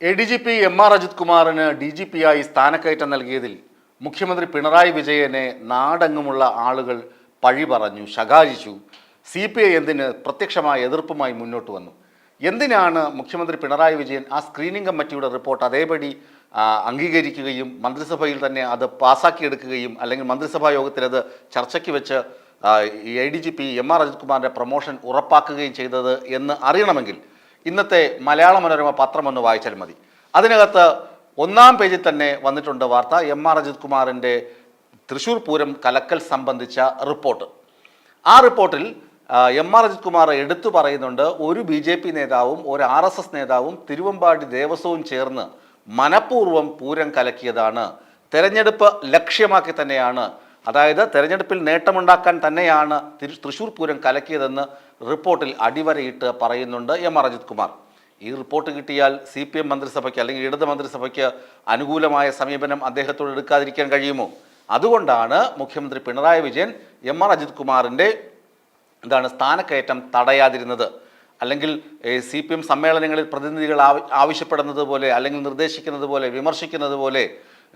A D G P M R Ajith കുമാറിന് D G P ആയി സ്ഥാനക്കയറ്റം നൽകിയതിൽ മുഖ്യമന്ത്രി പിണറായി വിജയനെ നാടെങ്ങുമുള്ള ആളുകൾ പഴി പറഞ്ഞു ശകാരിച്ചു. സി പി ഐ എന്തിന് പ്രത്യക്ഷമായ എതിർപ്പുമായി മുന്നോട്ട് വന്നു? എന്തിനാണ് മുഖ്യമന്ത്രി പിണറായി വിജയൻ ആ സ്ക്രീനിംഗ് കമ്മിറ്റിയുടെ റിപ്പോർട്ട് അതേപടി അംഗീകരിക്കുകയും മന്ത്രിസഭയിൽ തന്നെ അത് പാസ്സാക്കിയെടുക്കുകയും അല്ലെങ്കിൽ മന്ത്രിസഭാ യോഗത്തിൽ അത് ചർച്ചയ്ക്ക് വെച്ച് A D G P M R Ajith കുമാറിന്റെ പ്രൊമോഷൻ ഉറപ്പാക്കുകയും ചെയ്തത് എന്ന് അറിയണമെങ്കിൽ ഇന്നത്തെ മലയാള മനോരമ പത്രം ഒന്ന് വായിച്ചാൽ മതി. അതിനകത്ത് ഒന്നാം പേജിൽ തന്നെ വന്നിട്ടുണ്ട് വാർത്ത. എം ആർ അജിത് കുമാറിന്റെ തൃശൂർ പൂരം കലക്കൽ സംബന്ധിച്ച റിപ്പോർട്ട്. ആ റിപ്പോർട്ടിൽ എം ആർ അജിത് കുമാർ എടുത്തു പറയുന്നുണ്ട് ഒരു ബി ജെ പി നേതാവും ഒരു ആർ എസ് എസ് നേതാവും തിരുവമ്പാടി ദേവസ്വവും ചേർന്ന് മനഃപൂർവം പൂരം കലക്കിയതാണ്. തെരഞ്ഞെടുപ്പ് ലക്ഷ്യമാക്കി തന്നെയാണ് അതായത് തെരഞ്ഞെടുപ്പിൽ നേട്ടമുണ്ടാക്കാൻ തന്നെയാണ് തൃശൂർ പൂരം കലക്കിയതെന്ന് റിപ്പോർട്ടിൽ അടിവരയിട്ട് പറയുന്നുണ്ട് എം ആർ അജിത് കുമാർ. ഈ റിപ്പോർട്ട് കിട്ടിയാൽ സി പി എം മന്ത്രിസഭയ്ക്ക് അല്ലെങ്കിൽ ഇടത് മന്ത്രിസഭയ്ക്ക് അനുകൂലമായ സമീപനം അദ്ദേഹത്തോട് എടുക്കാതിരിക്കാൻ കഴിയുമോ? അതുകൊണ്ടാണ് മുഖ്യമന്ത്രി പിണറായി വിജയൻ എം ആർ അജിത് കുമാറിന്റെ എന്താണ് സ്ഥാനക്കയറ്റം തടയാതിരുന്നത്. അല്ലെങ്കിൽ സി പി എം സമ്മേളനങ്ങളിൽ പ്രതിനിധികൾ ആവ- ആവശ്യപ്പെടുന്നത് പോലെ അല്ലെങ്കിൽ നിർദ്ദേശിക്കുന്നത് പോലെ വിമർശിക്കുന്നത് പോലെ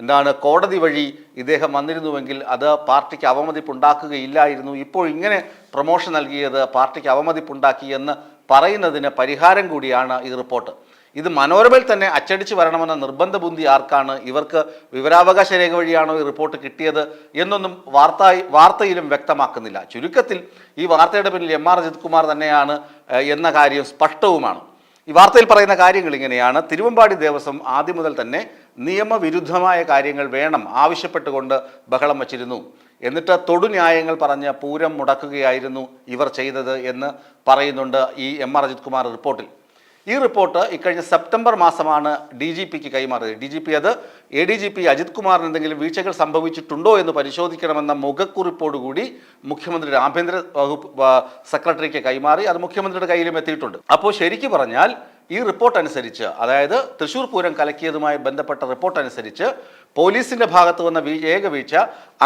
എന്താണ് കോടതി വഴി ഇദ്ദേഹം വന്നിരുന്നുവെങ്കിൽ അത് പാർട്ടിക്ക് അവമതിപ്പുണ്ടാക്കുകയില്ലായിരുന്നു. ഇപ്പോൾ ഇങ്ങനെ പ്രൊമോഷൻ നൽകിയത് പാർട്ടിക്ക് അവമതിപ്പുണ്ടാക്കി എന്ന് പറയുന്നതിന് പരിഹാരം കൂടിയാണ് ഈ റിപ്പോർട്ട്. ഇത് മനോരമയിൽ തന്നെ അച്ചടിച്ച് വരണമെന്ന നിർബന്ധ ബുദ്ധി ആർക്കാണ്? ഇവർക്ക് വിവരാവകാശ രേഖ വഴിയാണോ ഈ റിപ്പോർട്ട് കിട്ടിയത് എന്നൊന്നും വാർത്ത വാർത്തയിലും വ്യക്തമാക്കുന്നില്ല. ചുരുക്കത്തിൽ ഈ വാർത്തയുടെ പിന്നിൽ എം ആർ അജിത് കുമാർ തന്നെയാണ് എന്ന കാര്യം സ്പഷ്ടവുമാണ്. ഈ വാർത്തയിൽ പറയുന്ന കാര്യങ്ങൾ ഇങ്ങനെയാണ്. തിരുവമ്പാടി ദേവസ്വം ആദ്യം മുതൽ തന്നെ നിയമവിരുദ്ധമായ കാര്യങ്ങൾ വേണം ആവശ്യപ്പെട്ടുകൊണ്ട് ബഹളം വച്ചിരുന്നു. എന്നിട്ട് തൊടുന്യായങ്ങൾ പറഞ്ഞ് പൂരം മുടക്കുകയായിരുന്നു ഇവർ ചെയ്തത് എന്ന് പറയുന്നുണ്ട് ഈ എം ആർ അജിത് കുമാർ റിപ്പോർട്ടിൽ. ഈ റിപ്പോർട്ട് ഇക്കഴിഞ്ഞ സെപ്റ്റംബർ മാസമാണ് ഡി ജി പിക്ക് കൈമാറിയത്. ഡി ജി പി അത് A D G P Ajith കുമാറിന് എന്തെങ്കിലും വീഴ്ചകൾ സംഭവിച്ചിട്ടുണ്ടോ എന്ന് പരിശോധിക്കണമെന്ന മുഖക്കുറിപ്പോടുകൂടി മുഖ്യമന്ത്രിയുടെ ആഭ്യന്തര വകുപ്പ് സെക്രട്ടറിക്ക് കൈമാറി അത് മുഖ്യമന്ത്രിയുടെ കയ്യിലും എത്തിയിട്ടുണ്ട്. അപ്പോൾ ശരിക്കു പറഞ്ഞാൽ ഈ റിപ്പോർട്ട് അനുസരിച്ച് അതായത് തൃശൂർ പൂരം കലക്കിയതുമായി ബന്ധപ്പെട്ട റിപ്പോർട്ട് അനുസരിച്ച് പോലീസിന്റെ ഭാഗത്ത് വന്ന ഏക വീഴ്ച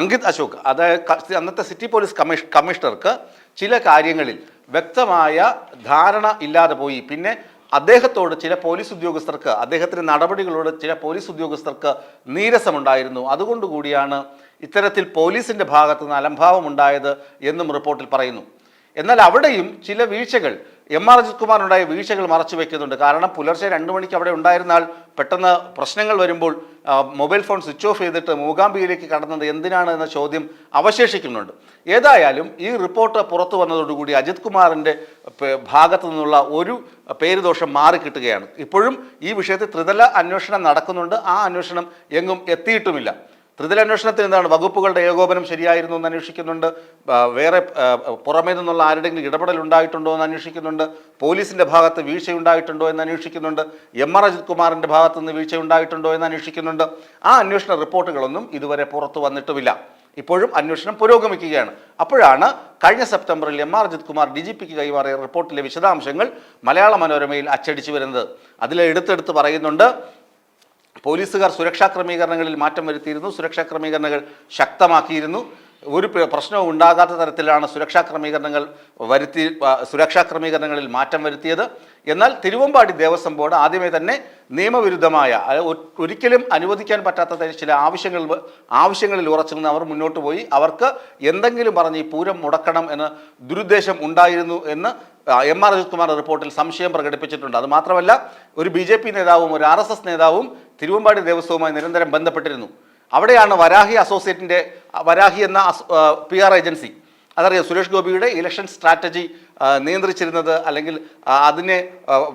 അങ്കിത് അശോക് അതായത് അന്നത്തെ സിറ്റി പോലീസ് കമ്മീഷ് കമ്മീഷണർക്ക് ചില കാര്യങ്ങളിൽ വ്യക്തമായ ധാരണ ഇല്ലാതെ പോയി. പിന്നെ അദ്ദേഹത്തോട് ചില പോലീസ് ഉദ്യോഗസ്ഥർക്ക് അദ്ദേഹത്തിന്റെ നടപടികളോട് ചില പോലീസ് ഉദ്യോഗസ്ഥർക്ക് നീരസമുണ്ടായിരുന്നു. അതുകൊണ്ടുകൂടിയാണ് ഇത്തരത്തിൽ പോലീസിന്റെ ഭാഗത്തുനിന്ന് അലംഭാവമുണ്ടായത് എന്നും റിപ്പോർട്ടിൽ പറയുന്നു. എന്നാൽ അവിടെയും ചില വീഴ്ചകൾ എം ആർ അജിത് കുമാറിനുണ്ടായ വീഴ്ചകൾ മറച്ചു വെക്കുന്നുണ്ട്. കാരണം പുലർച്ചെ രണ്ട് മണിക്ക് അവിടെ ഉണ്ടായിരുന്നാൽ പെട്ടെന്ന് പ്രശ്നങ്ങൾ വരുമ്പോൾ മൊബൈൽ ഫോൺ സ്വിച്ച് ഓഫ് ചെയ്തിട്ട് മൂകാംബികയിലേക്ക് കടന്നത് എന്തിനാണ് എന്ന ചോദ്യം അവശേഷിക്കുന്നുണ്ട്. ഏതായാലും ഈ റിപ്പോർട്ട് പുറത്തു വന്നതോടുകൂടി അജിത് കുമാറിന്റെ ഭാഗത്തു നിന്നുള്ള ഒരു പേരുദോഷം മാറിക്കിട്ടുകയാണ് ഇപ്പോഴും ഈ വിഷയത്തിൽ ത്രിതല അന്വേഷണം നടക്കുന്നുണ്ട്. ആ അന്വേഷണം എങ്ങും എത്തിയിട്ടുമില്ല. ത്രിതല അന്വേഷണത്തിൽ എന്താണ് വകുപ്പുകളുടെ ഏകോപനം ശരിയായിരുന്നു എന്ന് അന്വേഷിക്കുന്നുണ്ട്. വേറെ പുറമേ നിന്നുള്ള ആരുടെങ്കിലും ഇടപെടൽ ഉണ്ടായിട്ടുണ്ടോ എന്ന് അന്വേഷിക്കുന്നുണ്ട്. പോലീസിന്റെ ഭാഗത്ത് വീഴ്ച ഉണ്ടായിട്ടുണ്ടോ എന്ന് അന്വേഷിക്കുന്നുണ്ട്. എം ആർ അജിത് കുമാറിന്റെ ഭാഗത്ത് നിന്ന് വീഴ്ച ഉണ്ടായിട്ടുണ്ടോ എന്ന് അന്വേഷിക്കുന്നുണ്ട്. ആ അന്വേഷണ റിപ്പോർട്ടുകളൊന്നും ഇതുവരെ പുറത്തു വന്നിട്ടുമില്ല. ഇപ്പോഴും അന്വേഷണം പുരോഗമിക്കുകയാണ്. അപ്പോഴാണ് കഴിഞ്ഞ സെപ്റ്റംബറിൽ M R Ajith Kumar D G പിക്ക് കൈമാറിയ റിപ്പോർട്ടിലെ വിശദാംശങ്ങൾ മലയാള മനോരമയിൽ അച്ചടിച്ചു വരുന്നത്. അതിൽ എടുത്തെടുത്ത് പറയുന്നുണ്ട് പോലീസുകാർ സുരക്ഷാ ക്രമീകരണങ്ങളിൽ മാറ്റം വരുത്തിയിരുന്നു. സുരക്ഷാ ക്രമീകരണങ്ങൾ ശക്തമാക്കിയിരുന്നു. ഒരു പ്രശ്നവും ഉണ്ടാകാത്ത തരത്തിലാണ് സുരക്ഷാ ക്രമീകരണങ്ങൾ വരുത്തി സുരക്ഷാ ക്രമീകരണങ്ങളിൽ മാറ്റം വരുത്തിയത്. എന്നാൽ തിരുവമ്പാടി ദേവസ്വം ബോർഡ് ആദ്യമേ തന്നെ നിയമവിരുദ്ധമായ ഒരിക്കലും അനുവദിക്കാൻ പറ്റാത്ത ചില ആവശ്യങ്ങൾ ആവശ്യങ്ങളിൽ ഉറച്ചു നിന്ന് അവർ മുന്നോട്ട് പോയി. അവർക്ക് എന്തെങ്കിലും പറഞ്ഞ് ഈ പൂരം മുടക്കണം എന്ന് ദുരുദ്ദേശം ഉണ്ടായിരുന്നു എന്ന് എം ആർ അജിത് കുമാർ റിപ്പോർട്ടിൽ സംശയം പ്രകടിപ്പിച്ചിട്ടുണ്ട്. അത് മാത്രമല്ല ഒരു ബി നേതാവും ഒരു ആർ നേതാവും തിരുവമ്പാടി ദേവസ്വവുമായി നിരന്തരം ബന്ധപ്പെട്ടിരുന്നു. അവിടെയാണ് വരാഹി അസോസിയേറ്റിന്റെ വരാഹി എന്ന പി ആർ ഏജൻസി അതറിയാം സുരേഷ് ഗോപിയുടെ ഇലക്ഷൻ സ്ട്രാറ്റജി നിയന്ത്രിച്ചിരുന്നത് അല്ലെങ്കിൽ അതിനെ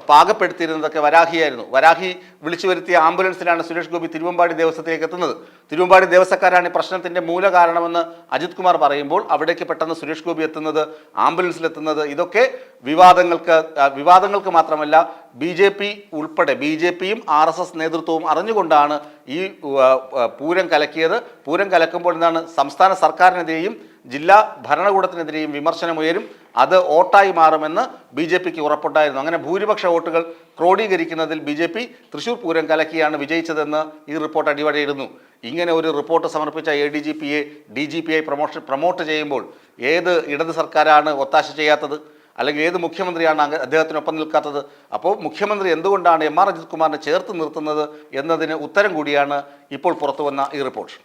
പാകപ്പെടുത്തിയിരുന്നതൊക്കെ വരാഹിയായിരുന്നു. വരാഹി വിളിച്ചു വരുത്തിയ ആംബുലൻസിലാണ് സുരേഷ് ഗോപി തിരുവമ്പാടി ദേവസ്വത്തിലേക്ക് എത്തുന്നത്. തിരുവമ്പാടി ദേവസ്വക്കാരാണ് ഈ പ്രശ്നത്തിന്റെ മൂല കാരണമെന്ന് അജിത് കുമാർ പറയുമ്പോൾ അവിടേക്ക് പെട്ടെന്ന് സുരേഷ് ഗോപി എത്തുന്നത് ആംബുലൻസിലെത്തുന്നത് ഇതൊക്കെ വിവാദങ്ങൾക്ക് വിവാദങ്ങൾക്ക് മാത്രമല്ല ബി ജെ പി ഉൾപ്പെടെ ബി ജെ പിയും ആർ എസ് എസ് നേതൃത്വവും അറിഞ്ഞുകൊണ്ടാണ് ഈ പൂരം കലക്കിയത്. പൂരം കലക്കുമ്പോൾ എന്താണ് സംസ്ഥാന സർക്കാരിനെതിരെയും ജില്ലാ ഭരണകൂടത്തിനെതിരെയും വിമർശനമുയരും അത് വോട്ടായി മാറുമെന്ന് ബി ജെ പിക്ക് ഉറപ്പുണ്ടായിരുന്നു. അങ്ങനെ ഭൂരിപക്ഷ വോട്ടുകൾ ക്രോഡീകരിക്കുന്നതിൽ B J P Thrissur Pooram കലക്കിയാണ് വിജയിച്ചതെന്ന് ഈ റിപ്പോർട്ട് അടിവരയിടുന്നു. ഇങ്ങനെ ഒരു റിപ്പോർട്ട് സമർപ്പിച്ച എ ഡി ജി പിയെ ഡി ജി പി ഐ പ്രൊമോഷൻ പ്രൊമോട്ട് ചെയ്യുമ്പോൾ ഏത് ഇടത് സർക്കാരാണ് ഒത്താശ ചെയ്യാത്തത്? അല്ലെങ്കിൽ ഏത് മുഖ്യമന്ത്രിയാണ് അദ്ദേഹത്തിനൊപ്പം നിൽക്കാത്തത്? അപ്പോൾ മുഖ്യമന്ത്രി എന്തുകൊണ്ടാണ് എം ആർ അജിത് കുമാറിനെ ചേർത്ത് നിർത്തുന്നത് എന്നതിന് ഉത്തരം കൂടിയാണ് ഇപ്പോൾ പുറത്തു വന്ന ഈ റിപ്പോർട്ട്.